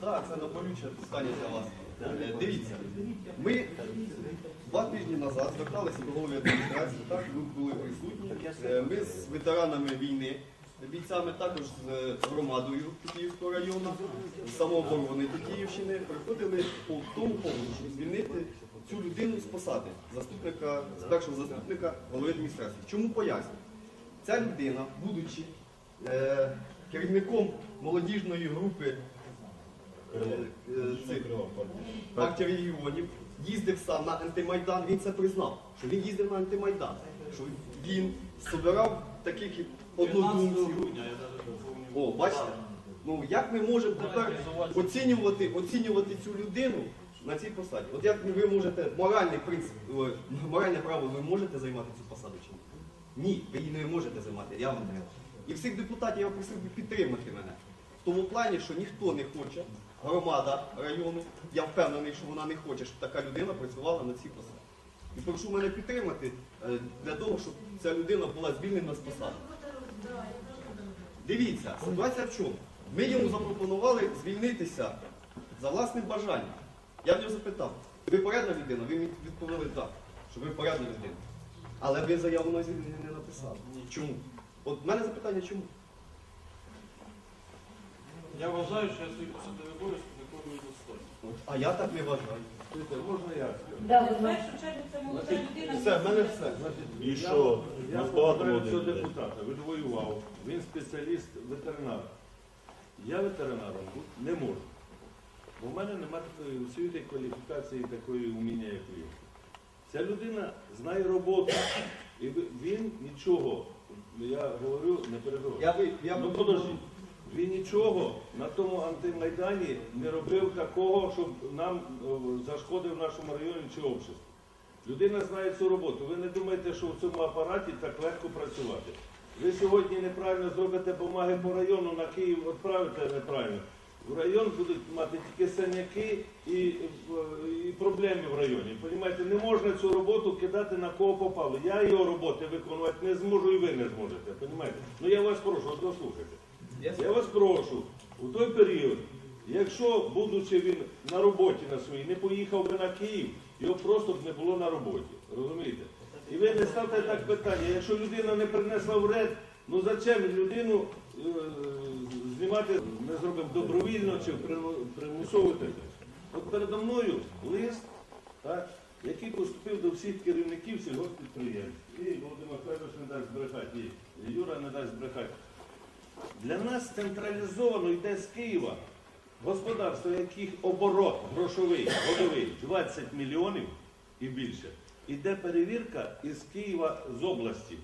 Так, це наболюче питання для вас. Е, Дивіться, ми два тижні назад зверталися до голови адміністрації, так, ви були присутні. Е, Ми з ветеранами війни, бійцями також з е, громадою Київського району, з самооборони Київщини, приходили по тому поводу, щоб звільнити цю людину з посади, заступника, першого заступника голови адміністрації. Чому поясню? Ця людина, будучи керівником молодіжної групи е, е, цих партії регіонів, їздив сам на антимайдан, він це признав, що він їздив на антимайдан, що він збирав таких однодумців. О, бачите? Ну як ми можемо тепер оцінювати, оцінювати цю людину на цій посаді? От як ви можете, моральний принцип, е, моральне право ви можете займати цю посаду чи ні? Ні, ви її не можете займати, я вам не. І всіх депутатів я просив би підтримати мене. Тому плані, що ніхто не хоче, громада району, я впевнений, що вона не хоче, щоб така людина працювала на цій посаді. І прошу мене підтримати е, для того, щоб ця людина була звільнена з посади. Дивіться, ситуація в чому? Ми йому запропонували звільнитися за власним бажанням. Я в нього запитав, ви порядна людина? Ви мені відповіли так, що ви порядна людина. Але ви заяву на звільнення не написали. Чому? От в мене запитання чому? Я вважаю, що я свої посадові обов'язки виконую достойно. От, а я так не вважаю. Можна я? Да, в першу чергу це молода людина. Все, в мене все. І що? Я Нас багато людей цього буде. депутата. Він воював, він спеціаліст ветеринар. Я ветеринаром бути не можу. Бо в мене немає такої освіти, кваліфікації, такої уміння, як він. Ця людина знає роботу. І ви- він нічого, я говорю, не перебиваю. Я, ви- я Ну подожди. Він нічого на тому антимайдані не робив такого, щоб нам е, зашкодив нашому районі чи обществу. Людина знає цю роботу. Ви не думаєте, що в цьому апараті так легко працювати. Ви сьогодні неправильно зробите бумаги по району, на Київ відправите неправильно. В район будуть мати тільки синяки і, е, і проблеми в районі. Понімаєте, не можна цю роботу кидати на кого попало. Я його роботи виконувати не зможу і ви не зможете. Понімаєте? Ну я вас прошу, дослухайте. Я вас прошу, у той період, якщо, будучи він на роботі на своїй, не поїхав би на Київ, його просто б не було на роботі. Розумієте? І ви не ставте так питання, якщо людина не принесла вред, ну зачем людину е, знімати, ми зробимо добровільно чи приму- примусово таке? От передо мною лист, так, який поступив до всіх керівників сільгоспідприємств. І Володимир Федорович не дасть збрехати, і Юра не дасть збрехати. Для нас централізовано йде з Києва господарство, яких оборот грошовий, годовий 20 мільйонів і більше. Іде перевірка із Києва з області.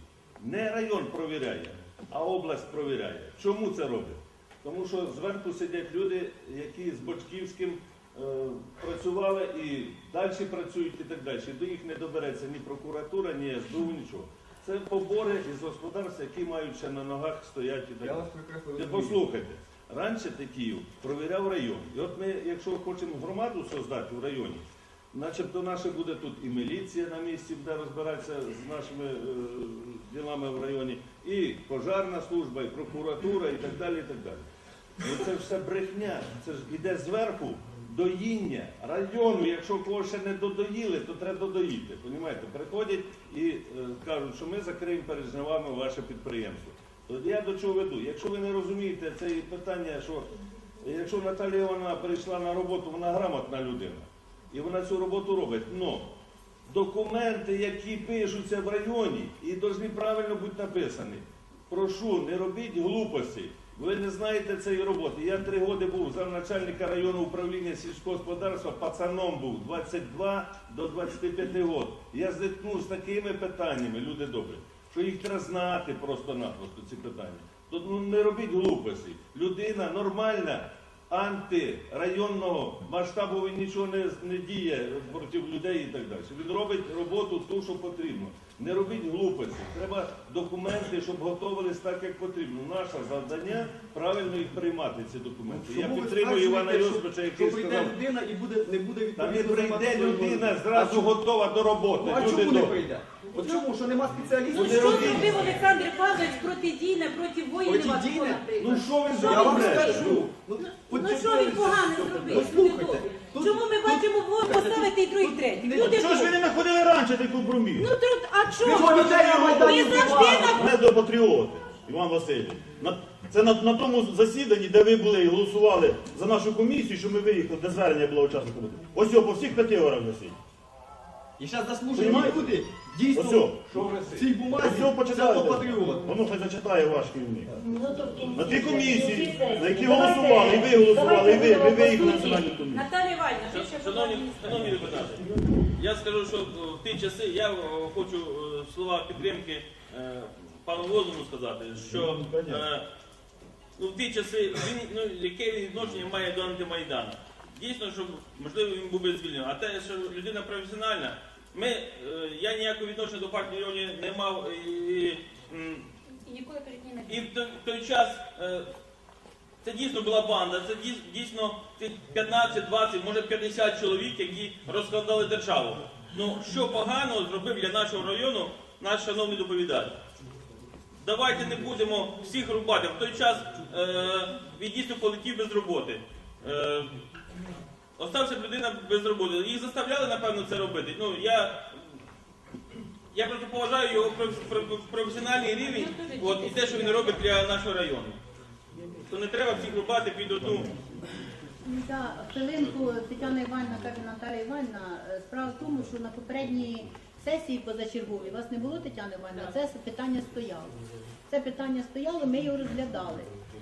Не район провіряє, а область провіряє. Чому це робить? Тому що зверху сидять люди, які з Бочківським е, працювали і далі працюють і так далі. До їх не добереться ні прокуратура, ні СБУ, нічого. Це побори із господарств, які мають ще на ногах стоять і Я вас прекрасно послухайте, раніше ти Київ провіряв район. І от ми, якщо хочемо громаду создати в районі, начебто наше буде тут і міліція на місці, буде розбиратися з нашими е, ділами в районі, і пожарна служба, і прокуратура, і так далі. І так далі. Ну це все брехня. Це ж іде зверху доїння району. Якщо когось ще не додоїли, то треба додоїти. Понімаєте? Приходять і е, кажуть, що ми закриємо перед жнивами ваше підприємство. То я до чого веду? Якщо ви не розумієте це питання, що якщо Наталія вона прийшла на роботу, вона грамотна людина, і вона цю роботу робить. Но документи, які пишуться в районі, і повинні правильно бути написані. Прошу, не робіть глупості. Ви не знаєте цієї роботи. Я три роки був замначальника районного управління сільського господарства, пацаном був 22 до 25 років. Я зіткнув з такими питаннями, люди добрі, що їх треба знати просто-напросто ці питання. Тут ну, не робіть глупості. Людина нормальна, антирайонного масштабу він нічого не, не діє проти людей і так далі. Він робить роботу ту, що потрібно. Не робіть глупості. Треба документи, щоб готувалися так, як потрібно. Наше завдання правильно їх приймати, ці документи. Я Чому ви підтримую Івана Йосиповича, що який прийде сказав, людина і буде, не буде та не прийде займатися людина, роботою. зразу готова до роботи. Ну, а Люди чому не добрі. прийде? От чому? Що нема спеціалістів? Ну що зробив Олександр Павлович протидійне проти воїнів Протидійне? Наприклад? Ну що ви Що Я вам скажу. Ну, Ну, Ну що він погано зробив? Послухайте, тут- Чому ми бачимо двох поставити і другий третій? Люди Що ж ви не знаходили раніше компроміс? Ну тут, а що? Ви людей на Майдані Ми завжди на Не до патріоти, Іван Васильович. На, це на, на тому засіданні, де ви були і голосували за нашу комісію, що ми виїхали, де звернення було учасників. Ось його по всіх п'яти горах. І зараз заслужені Понімаєте? люди дійсно його. в цій бумазі Ось його це патріот. Воно хай зачитає ваш керівник. Ну, то На тій комісії, на якій голосували, і ви голосували, і ви, ви давайте виїхали на по суті. національну комісію. Наталія Іванівна, ви ще Шановні, шановні депутати, я скажу, що в ті часи я е, хочу е, слова підтримки е, пану Лозову сказати, що е, ну, в ті часи він ну, яке відношення має до антимайдану. Дійсно, що можливо він був би звільнений. А те, що людина професіональна, ми, е, я ніякого відношення до партії регіонів не мав і, І ніколи перед ним не і в той, в той час е, це дійсно була банда, це дійс- дійсно тих 15, 20, може 50 чоловік, які розкладали державу. Ну що поганого зробив для нашого району наш шановний доповідач? Давайте не будемо всіх рубати. В той час е, він дійсно полетів без роботи. Е, остався б людина без роботи. Їх заставляли, напевно, це робити. Ну, я, я просто поважаю його проф- проф- професіональний рівень от, і те, що він робить для нашого району. То не треба всіх рубати під одну. За хвилинку Тетяна Іванівна каже Наталія Іванівна. е, Справа в тому, що на попередній сесії позачерговій вас не було Тетяна Іванівна, це питання стояло. Це питання стояло, ми його розглядали.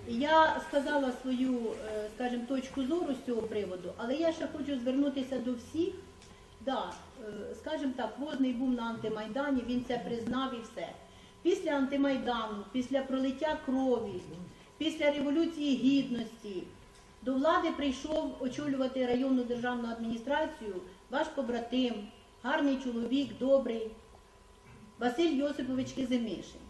Я сказала свою, е, скажімо, точку зору з цього приводу, але я ще хочу звернутися до всіх. Да, е, скажімо так, Возний був на антимайдані, він це признав і все. Після антимайдану, після пролиття крові, після революції гідності до влади прийшов очолювати районну державну адміністрацію ваш побратим, гарний чоловік, добрий Василь Йосипович Кизимишин.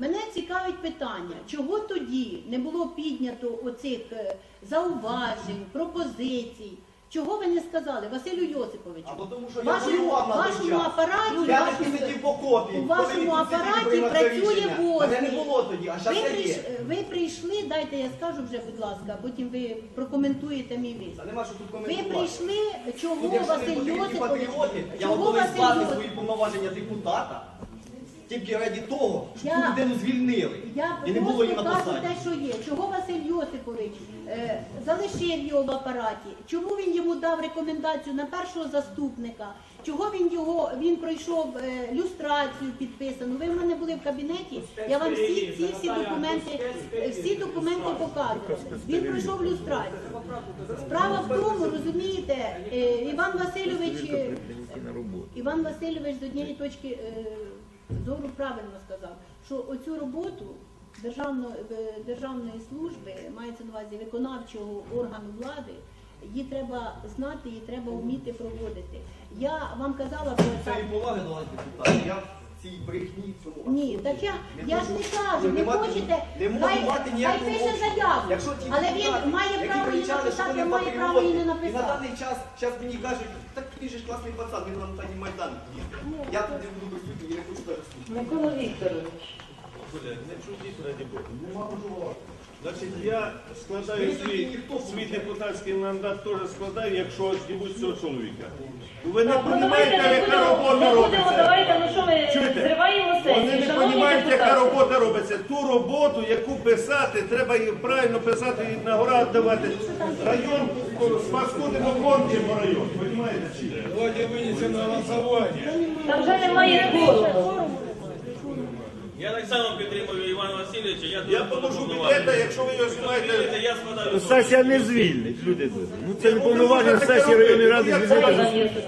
Мене цікавить питання, чого тоді не було піднято оцих е, зауважень, пропозицій? Чого ви не сказали, Василю Йосиповичу? Або тому, що я Вашому, воював на той вашому час. апараті, Я вашому- не сидів в окопі. у вашому апараті працює. Мене не було тоді, а ви, я прийш... є. ви прийшли, дайте я скажу вже, будь ласка, потім ви прокоментуєте мій виступ. Та нема що тут Ви коментувати. прийшли, чого Тут, якщо не Василь Йосипович, патріоти, я чого готовий Василь скласти Йосипович, свої повноваження депутата тільки раді того, щоб Я- цю людину звільнили. Я І не було її просто на кажу посаді. те, що є. Чого Василь Йосипович е, залишив його в апараті? Чому він йому дав рекомендацію на першого заступника? Чого він його він пройшов е, люстрацію підписану? Ви в мене були в кабінеті. Я вам всі ці всі документи, е, всі документи показувала. Він пройшов люстрацію. Справа в тому, розумієте, е, Іван Васильович е, Іван Васильович з однієї точки е, зору правильно сказав, що оцю роботу державно, державної служби, мається на увазі виконавчого органу влади, її треба знати, її треба вміти проводити. Я вам казала про Це це. і поваги до депутатів. Цій брехні в цьому. Ні, так я, я ж не кажу, Не хочете, не можу хай, мати хай ніякого пише заяву, Якщо ті але депутати, він має які право її кричали, що написати, вони має право її не патріоти, І на написати. даний час, зараз мені кажуть, так ти ж класний пацан, він на Тані Майдан. Я туди буду присутній, я не хочу даже слухати. Микола Вікторович. Не чудіть, раді Бога. Значить, я складаю свій, свій депутатський мандат теж складаю, якщо знімуть цього чоловіка. Ви не Так, ну розумієте, яка робота не робиться. давайте, ну що ми Чуєте? зриваємо Вони не розуміють, яка робота робиться. Ту роботу, яку писати, треба її правильно писати і на гора давати. Район спаскудимо кончимо район. Розумієте чи? ні? Там вже немає кворуму. Я так само підтримую Івана Васильовича. Я, Я поможу повноважений. якщо ви його Вірите, знімаєте. я складаю. Сесія не звільнить, люди. Ну це не повноваження сесії районної ради звільнити.